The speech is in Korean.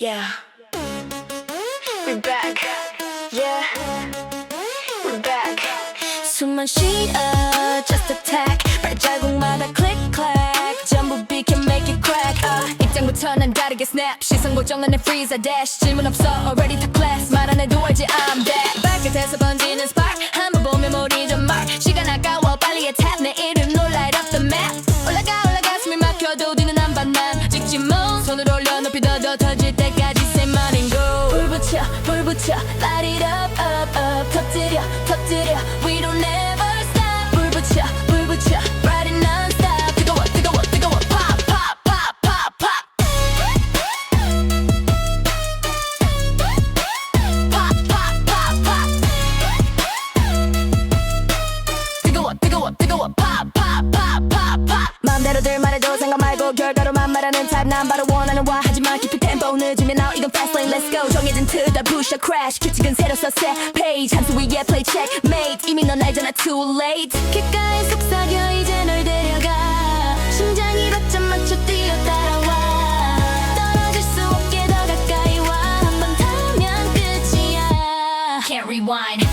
Yeah. We're back. Yeah. We're back. 숨만 쉬어. Just attack. 발자국마다 click clack. 전부 can make it crack. Uh, 입장부터 난 다르게 snap. 시선 고정 나는 freeze a dash. 질문 없어. Already to class. 말 안 해도 알지 I'm that. 발끝에서 번지는 spark. 한번 보면 머리 좀 mark. 시간 아까워 빨리 attack. 내 이름 놀라 it off the map. 올라가 올라가 숨이 막혀도 뒤는 안 반난. 찍지 뭐 손을 올려 높이 더더 터질 불 붙여 light it up up up 터뜨려 터뜨려 we don't never stop. 불 붙여 불 붙여 pop. 마음대로들 말해도 생각 말고 결과로만 말하는 타입 난 바로 원하는 와 하지만 깊이 뻔을 주면 나 이건 fast lane. Let's go. 정해진 틀다 push or crash. 규칙은 새로 써새 페이지 한수 위에 play checkmate 이미 넌 알잖아. Too late. 귓가에 속삭여. 이제 널 데려가. 심장이 박자 맞춰 뛰어 따라와. 떨어질 수 없게 더 가까이 와 한 번 타면 끝이야. Can't rewind.